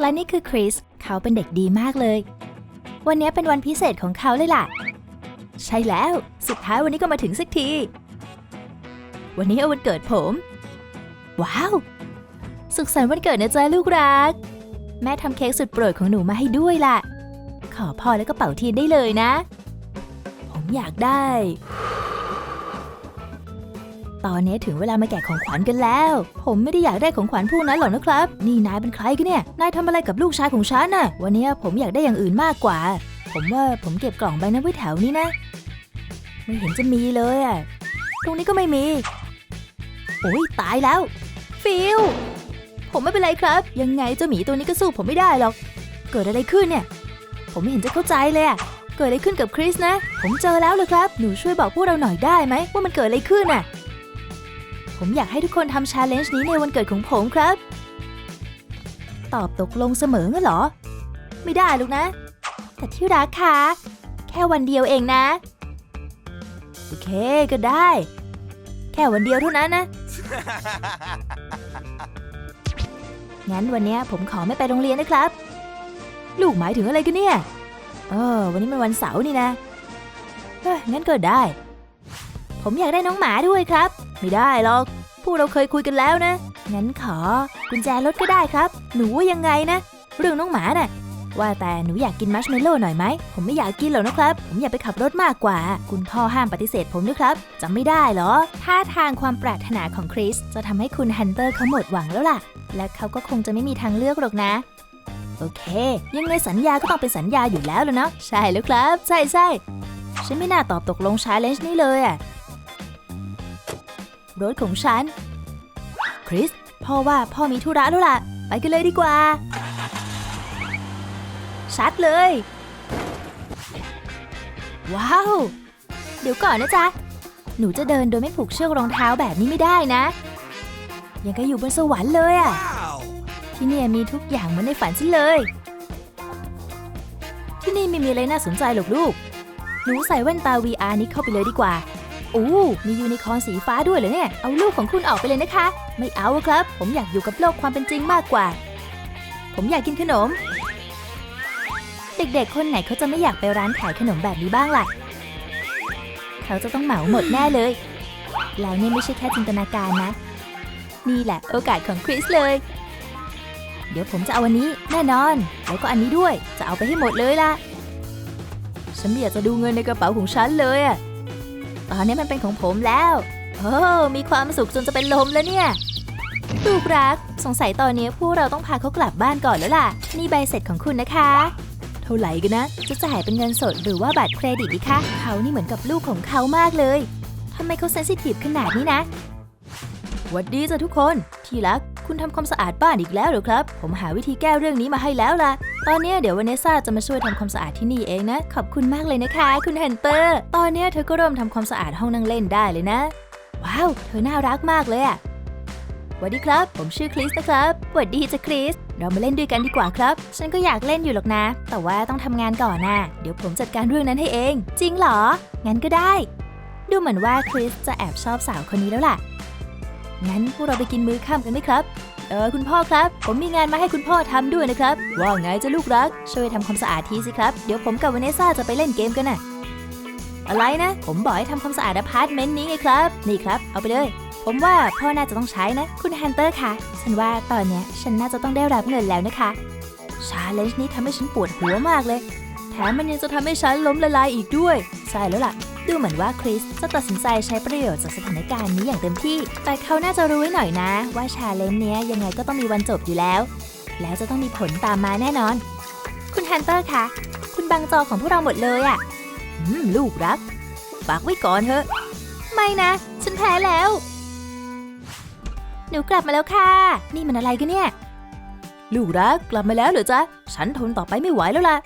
และนี่คือคริส เขาเป็นเด็กดีมากเลย วันนี้เป็นวันพิเศษของเขาเลยล่ะ ใช่แล้ว สุดท้ายวันนี้ก็มาถึงสักที วันนี้เอาวันเกิดผม ว้าว สุขสันต์วันเกิดนะจ๊ะลูกรัก แม่ทำเค้กสุดโปรดของหนูมาให้ด้วยล่ะ ขอพรแล้วก็เป่าเทียนได้เลยนะ ผมอยากได้ ตอนนี้ถึงเวลามาแกะของขวัญกันแล้ว ผมไม่ได้อยากได้ของขวัญพวกนั้นหรอกนะครับ นี่นายเป็นใครกันเนี่ย นายทำอะไรกับลูกชายของฉันน่ะ วันนี้ผมอยากได้อย่างอื่นมากกว่า ผมว่าผมเก็บกล่องใบนั้นไว้แถวนี้นะ ไม่เห็นจะมีเลยอะ ตรงนี้ก็ไม่มี โอ้ยตายแล้ว ฟิล ผมไม่เป็นไรครับ ยังไงเจ้าหมีตัวนี้ก็สู้ผมไม่ได้หรอก เกิดอะไรขึ้นเนี่ย ผมไม่เห็นจะเข้าใจเลยอะเกิดอะไรขึ้นกับคริสนะ ผมเจอแล้วเลยครับ หนูช่วยบอกพวกเราหน่อยได้ไหมว่ามันเกิดอะไรขึ้นน่ะ ผมอยากให้ทุกคนทำชาเลนจ์นี้ในวันเกิดของผมครับ ตอบตกลงเสมองั้นเหรอ ไม่ได้ลูกนะ แต่ที่รักคะแค่วันเดียวเองนะ โอเคก็ได้ แค่วันเดียวเท่านั้นนะ งั้นวันนี้ผมขอไม่ไปโรงเรียนนะครับ ลูกหมายถึงอะไรกันเนี่ย เออ วันนี้มันวันเสาร์นี่นะ เฮ้ยงั้นก็ได้ ผมอยากได้น้องหมาด้วยครับ ไม่ได้หรอก พวกเราเคยคุยกันแล้วนะ งั้นขอกุญแจรถก็ได้ครับ หนูว่ายังไงนะ เรื่องน้องหมาน่ะ ว่าแต่หนูอยากกินมัชเมลโล่หน่อยไหม ผมไม่อยากกินหรอกนะครับ ผมอยากไปขับรถมากกว่า คุณพ่อห้ามปฏิเสธผมด้วยครับจำไม่ได้เหรอ ท่าทางความปรารถนาของคริสจะทำให้คุณฮันเตอร์เขาหมดหวังแล้วล่ะ และเขาก็คงจะไม่มีทางเลือกหรอกนะ โอเค ยังไงสัญญาก็ต้องเป็นสัญญาอยู่แล้วแล้วเนาะ ใช่แล้วครับ ใช่ใช่ฉันไม่น่าตอบตกลงชาเลนจ์นี้เลยอะ รถของฉัน คริส พ่อว่าพ่อมีธุระแล้วล่ะ ไปกันเลยดีกว่า ชัดเลย ว้าว เดี๋ยวก่อนนะจ๊ะ หนูจะเดินโดยไม่ผูกเชือกรองเท้าแบบนี้ไม่ได้นะ ยังก็อยู่บนสวรรค์เลยอะ Wow! ที่นี่มีทุกอย่างเหมือนในฝันฉันเลย ที่นี่ไม่มีอะไรน่าสนใจหรอกลูก หนูใส่แว่นตา VR นี้เข้าไปเลยดีกว่า อู้มียูนิคอร์นสีฟ้าด้วยเหรอเนี่ย เอาลูกของคุณออกไปเลยนะคะ ไม่เอาอะครับ ผมอยากอยู่กับโลกความเป็นจริงมากกว่า ผมอยากกินขนม เด็กๆ คนไหนเขาจะไม่อยากไปร้านขายขนมแบบนี้บ้างล่ะ เขาจะต้องเหมาหมดแน่เลย แล้วนี่ไม่ใช่แค่จินตนาการนะ นี่แหละโอกาสของคริสเลย เดี๋ยวผมจะเอาอันนี้แน่นอน แล้วก็อันนี้ด้วย จะเอาไปให้หมดเลยล่ะ ฉันไม่อยากจะดูเงินในกระเป๋าของฉันเลยอะ ตอนนี้มันเป็นของผมแล้ว โอ้มีความสุขจนจะเป็นลมแล้วเนี่ยลูกรัก สงสัยตอนนี้พวกเราต้องพาเขากลับบ้านก่อนแล้วล่ะ นี่ใบเสร็จของคุณนะคะ เท่าไหร่กันนะ จะจ่ายเป็นเงินสดหรือว่าบัตรเครดิตดีคะ เขานี่เหมือนกับลูกของเขามากเลยทำไมเขาเซนซิทีฟขนาดนี้นะวัดดีจ้ะทุกคน ที่รัก คุณทำความสะอาดบ้านอีกแล้วหรือครับ ผมหาวิธีแก้เรื่องนี้มาให้แล้วล่ะ ตอนนี้เดี๋ยววานเนสซ่าจะมาช่วยทำความสะอาดที่นี่เองนะ ขอบคุณมากเลยนะคะ คุณแฮนเตอร์ ตอนนี้เธอก็เริ่มทำความสะอาดห้องนั่งเล่นได้เลยนะ ว้าว เธอน่ารักมากเลยอะสวัสดีครับ ผมชื่อคริสนะครับสวัสดีจ้ะคริส เรามาเล่นด้วยกันดีกว่าครับ ฉันก็อยากเล่นอยู่หรอกนะ แต่ว่าต้องทำงานก่อนนะเดี๋ยวผมจัดการเรื่องนั้นให้เอง จริงเหรอ งั้นก็ได้ ดูเหมือนว่าคริสจะแอบชอบสาวคนนี้แล้วล่ะ งั้นพวกเราไปกินมื้อค่ำกันไหมครับ เออคุณพ่อครับ ผมมีงานมาให้คุณพ่อทำด้วยนะครับ ว่าไงจะลูกรัก ช่วยทำความสะอาดทีสิครับ เดี๋ยวผมกับวาเนสซ่าจะไปเล่นเกมกันน่ะอะไรนะ ผมบอกให้ทำความสะอาดอพาร์ตเมนต์นี้ไงครับ นี่ครับ เอาไปเลย ผมว่าพ่อน่าจะต้องใช้นะ คุณฮันเตอร์คะฉันว่าตอนเนี้ยฉันน่าจะต้องได้รับเงินแล้วนะคะ ชาเลนจ์นี้ทำให้ฉันปวดหัวมากเลย แถมมันยังจะทำให้ฉันล้มละลายอีกด้วย ใช่แล้วล่ะ ดูเหมือนว่าคริสจะตัดสินใจใช้ประโยชน์จากสถานการณ์นี้อย่างเต็มที่ แต่เขาน่าจะรู้ไว้หน่อยนะ ว่าชาเลนจ์เนี้ยยังไงก็ต้องมีวันจบอยู่แล้ว แล้วจะต้องมีผลตามมาแน่นอน คุณฮันเตอร์คะ คุณบังจอของพวกเราหมดเลยอะ่ะอืม ลูกรัก ฝากไว้ก่อนเถอะ ไม่นะ ฉันแพ้แล้ว หนูกลับมาแล้วค่ะ นี่มันอะไรกันเนี่ย ลูกรักกลับมาแล้วเหรอจ๊ะ ฉันทนต่อไปไม่ไหวแล้วล่ะ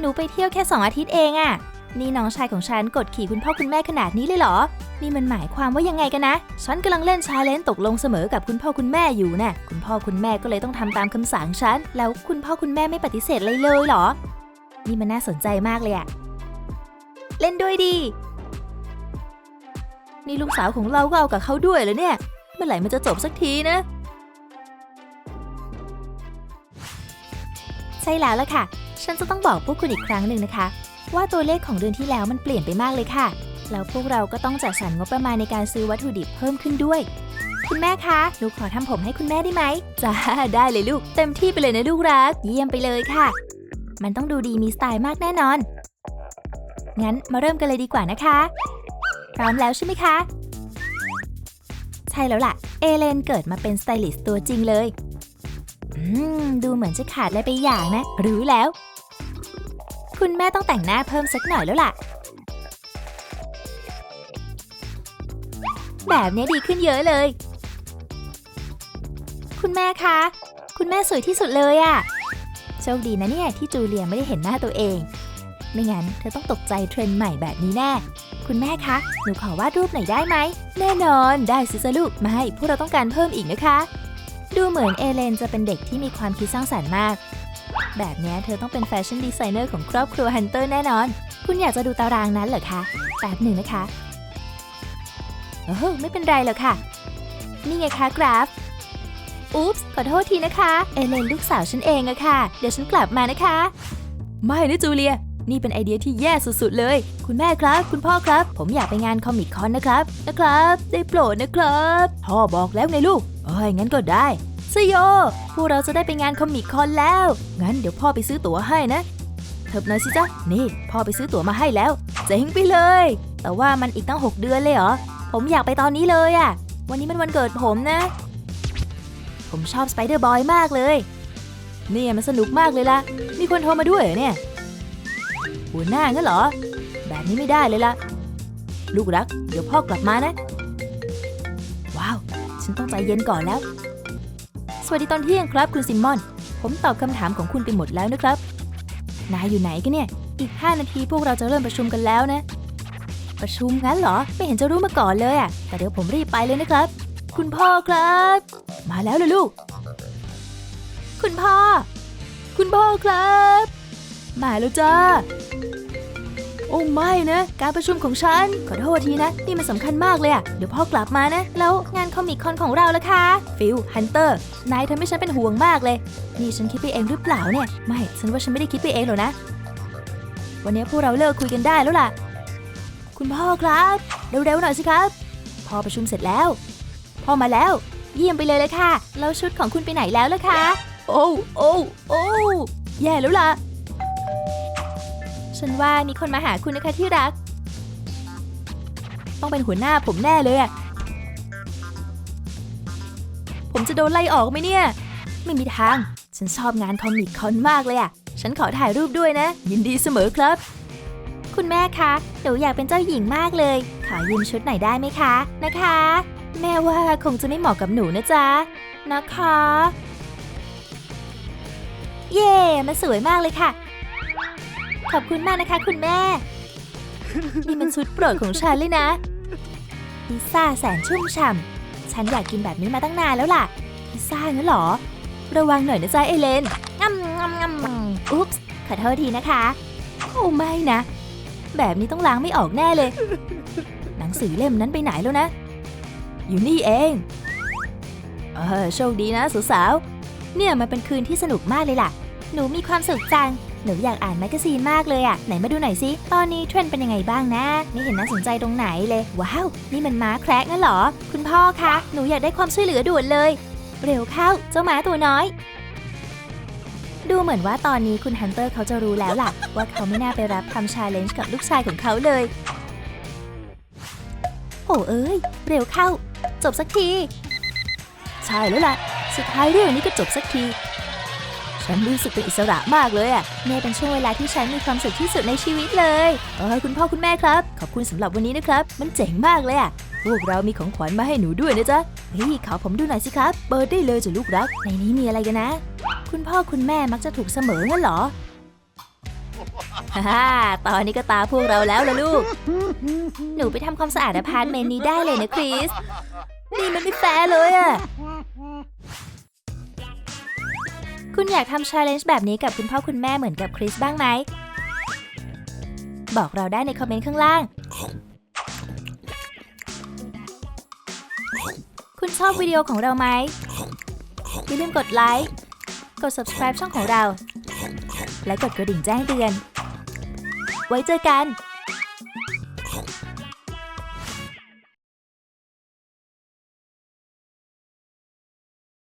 หนูไปเที่ยวแค่สองอาทิตย์เองอะ นี่น้องชายของฉันกดขี่คุณพ่อคุณแม่ขนาดนี้เลยเหรอ นี่มันหมายความว่ายังไงกันนะ ฉันกำลังเล่นชาเลนจ์ตกลงเสมอกับคุณพ่อคุณแม่อยู่น่ะ คุณพ่อคุณแม่ก็เลยต้องทำตามคำสั่งฉัน แล้วคุณพ่อคุณแม่ไม่ปฏิเสธเลยเลยเหรอ นี่มันน่าสนใจมากเลยอะเล่นด้วยดี นี่ลูกสาวของเราก็เอากับเขาด้วยเหรอเนี่ย เมื่อไหร่มันจะจบสักทีนะ ใช่แล้วล่ะค่ะ ฉันจะต้องบอกพวกคุณอีกครั้งหนึ่งนะคะ ว่าตัวเลขของเดือนที่แล้วมันเปลี่ยนไปมากเลยค่ะ แล้วพวกเราก็ต้องจัดสรรงบประมาณในการซื้อวัตถุดิบเพิ่มขึ้นด้วย คุณแม่คะ หนูขอทำผมให้คุณแม่ได้ไหมจ้าได้เลยลูก เต็มที่ไปเลยนะลูกรัก เยี่ยมไปเลยค่ะ มันต้องดูดีมีสไตล์มากแน่นอน งั้นมาเริ่มกันเลยดีกว่านะคะ พร้อมแล้วใช่ไหมคะ ใช่แล้วล่ะ เอเลนเกิดมาเป็นสไตลิสต์ตัวจริงเลย อืม ดูเหมือนจะขาดอะไรไปอย่างนะ รู้แล้ว คุณแม่ต้องแต่งหน้าเพิ่มสักหน่อยแล้วล่ะ แบบนี้ดีขึ้นเยอะเลย คุณแม่คะ คุณแม่สวยที่สุดเลยอะโชคดีนะเนี่ยที่จูเลียไม่ได้เห็นหน้าตัวเอง ไม่งั้นเธอต้องตกใจเทรนด์ใหม่แบบนี้แน่ คุณแม่คะ หนูขอวาดรูปหน่อยได้ไหม แน่นอนได้สิจะลูกไม่พวกเราต้องการเพิ่มอีกนะคะ ดูเหมือนเอเลนจะเป็นเด็กที่มีความคิดสร้างสรรค์มาก แบบเนี้เธอต้องเป็นแฟชั่นดีไซเนอร์ของครอบครัวฮันเตอร์แน่นอน คุณอยากจะดูตารางนั้นเหรอคะแป๊บหนึ่งนะคะโอ้โหไม่เป็นไรหรอกค่ะ นี่ไงคะกราฟ อุ๊ปส์ขอโทษทีนะคะ เอเลนลูกสาวฉันเองอะค่ะ เดี๋ยวฉันกลับมานะคะ ไม่นะจูเลีย นี่เป็นไอเดียที่แย่สุดๆเลย คุณแม่ครับ คุณพ่อครับ ผมอยากไปงานคอมิคคอนนะครับ นะครับ ได้โปรดนะครับ พ่อบอกแล้วไงลูกเอ้ยงั้นก็ได้ สยโยพวกเราจะได้ไปงานคอมิคคอนแล้ว งั้นเดี๋ยวพ่อไปซื้อตั๋วให้นะ เถิบหน่อยสิจ๊ะ นี่ พ่อไปซื้อตั๋วมาให้แล้ว เจ๋งไปเลย แต่ว่ามันอีกตั้ง 6 เดือนเลยเหรอ ผมอยากไปตอนนี้เลยอะวันนี้มันวันเกิดผมนะ ผมชอบสไปเดอร์บอยมากเลยเนี่ยมันสนุกมากเลยล่ะ มีคนโทรมาด้วยเหรอเนี่ย หัวหน้างั้นเหรอ แบบนี้ไม่ได้เลยล่ะ ลูกรัก เดี๋ยวพ่อ กลับมานะ ว้าว ฉันต้องใจเย็นก่อนแล้ว สวัสดีตอนเที่ยงครับคุณซิมมอน ผมตอบคำถามของคุณไปหมดแล้วนะครับ นายอยู่ไหนกันเนี่ย อีก 5 นาทีพวกเราจะเริ่มประชุมกันแล้วนะ ประชุมงั้นเหรอ ไม่เห็นจะรู้มาก่อนเลยอะแต่เดี๋ยวผมรีบไปเลยนะครับ คุณพ่อครับ มาแล้วเลยลูก คุณพ่อ คุณพ่อครับ มาแล้วจ้า โอ้ไม่นะ การประชุมของฉัน ขอโทษทีนะ นี่มันสำคัญมากเลยอะเดี๋ยวพ่อกลับมานะ แล้วงานคอมิคคอนของเราล่ะคะ ฟิลฮันเตอร์ นายทำให้ฉันเป็นห่วงมากเลย นี่ฉันคิดไปเองหรือเปล่าเนี่ย ไม่ ฉันว่าฉันไม่ได้คิดไปเองหรอกนะ วันนี้พวกเราเลิกคุยกันได้แล้วล่ะ คุณพ่อครับ เร็วๆหน่อยสิครับ พอประชุมเสร็จแล้ว พ่อมาแล้ว เยี่ยมไปเลยเลยค่ะ แล้วชุดของคุณไปไหนแล้วล่ะคะ โอ้ โอ้ โอ้ แย่แล้วล่ะ ฉันว่ามีคนมาหาคุณนะคะที่รัก ต้องเป็นหัวหน้าผมแน่เลยอะผมจะโดนไล่ออกไหมเนี่ย ไม่มีทาง ฉันชอบงานคอมิคคอนมากเลยอะฉันขอถ่ายรูปด้วยนะ ยินดีเสมอครับ คุณแม่คะหนูอยากเป็นเจ้าหญิงมากเลย ขอยืมชุดหน่อยได้ไหมคะ นะคะ แม่ว่าคงจะไม่เหมาะกับหนูนะจ๊ะ นะคะ เย่มันสวยมากเลยค่ะ ขอบคุณมากนะคะคุณแม่ นี่มันชุดโปรดของฉันเลยนะพิซซ่าแสนชุ่มฉ่ำฉันอยากกินแบบนี้มาตั้งนานแล้วล่ะ พิซซ่างั้นเหรอ ระวังหน่อยนะจ๊ะเอเลนงำงำงำอุ๊ปส์ขอโทษทีนะคะ โอ้ไม่นะ แบบนี้ต้องล้างไม่ออกแน่เลย หนังสือเล่มนั้นไปไหนแล้วนะ อยู่นี่เอง เออโชคดีนะสาวๆเนี่ยมันเป็นคืนที่สนุกมากเลยล่ะ หนูมีความสุขจัง หนูอยากอ่านแมกกาซีนมากเลยอะไหนมาดูหน่อยสิ ตอนนี้เทรนด์เป็นยังไงบ้างนะ ไม่เห็นน่าสนใจตรงไหนเลย ว้าว นี่มันม้าแคระงั้นเหรอ คุณพ่อคะ หนูอยากได้ความช่วยเหลือด่วนเลย เร็วเข้า เจ้าม้าตัวน้อย ดูเหมือนว่าตอนนี้คุณฮันเตอร์เขาจะรู้แล้วล่ะ ว่าเขาไม่น่าไปรับทำชาเลนจ์กับลูกชายของเขาเลย โอ้เอ้ย เร็วเข้า จบสักที ใช่แล้วล่ะ สุดท้ายเรื่องนี้ก็จบสักที ฉันรู้สึกเป็นอิสระมากเลยอะเนี่เป็นช่วงเวลาที่ฉันมีความสุขที่สุดในชีวิตเลยเออคุณพ่อคุณแม่ครับ ขอบคุณสำหรับวันนี้นะครับ มันเจ๋งมากเลยอะพวกเรามีของขวัญมาให้หนูด้วยนะจ๊ะเฮ้ยขอผมดูหน่อยสิครับ เปิดได้เลยจะลูกรัก ในนี้มีอะไรกันนะ คุณพ่อคุณแม่มักจะถูกเสมองั้นเหรอฮ่าตอนนี้ก็ตาพวกเราแล้วล่ะลูก หนูไปทำความสะอาดอพาร์ตเมนต์นี้ได้เลยนะคริส นี่มันไม่แฟร์เลยอะ คุณอยากทำชาเลนจ์แบบนี้กับคุณพ่อคุณแม่เหมือนกับคริสบ้างไหม บอกเราได้ในคอมเมนต์ข้างล่าง คุณชอบวิดีโอของเราไหม อย่าลืมกดไลค์ กด subscribe ช่องของเรา และกดกระดิ่งแจ้งเตือน ไว้เจอกัน